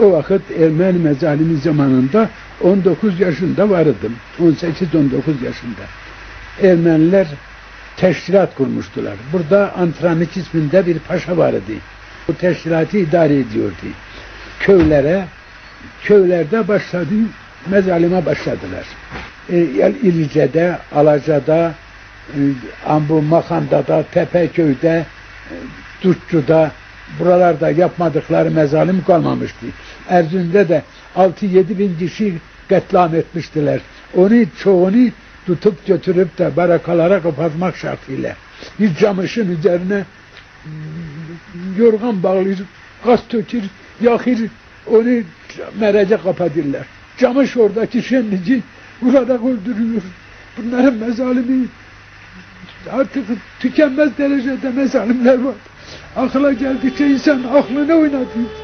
O vakit Ermeni mezalimi zamanında 19 yaşında vardım. 18-19 yaşında. Ermeniler teşkilat kurmuştular. Burada Antramik isminde bir paşa vardı. Bu teşkilatı idare ediyordu. Köylere, köylerde başladı, mezalime başladılar. E, İlice'de, Alaca'da, e, Ambu Makanda'da, Tepeköy'de, e, Dutçu'da, buralarda yapmadıkları mezalim kalmamıştı. Erzurum'da da 6-7 bin kişi katliam etmiştiler. Onu çoğunu tutup götürüp de barakalara kapatmak şartıyla. Bir camışın üzerine yorgan bağlayır, gaz tökür, yakır, onu merece kapatırlar. Camış oradaki şenlici burada öldürüyor. Bunların mezalimi artık tükenmez derecede mezalimler var. Akla geldikçe insan aklını oynatıyor.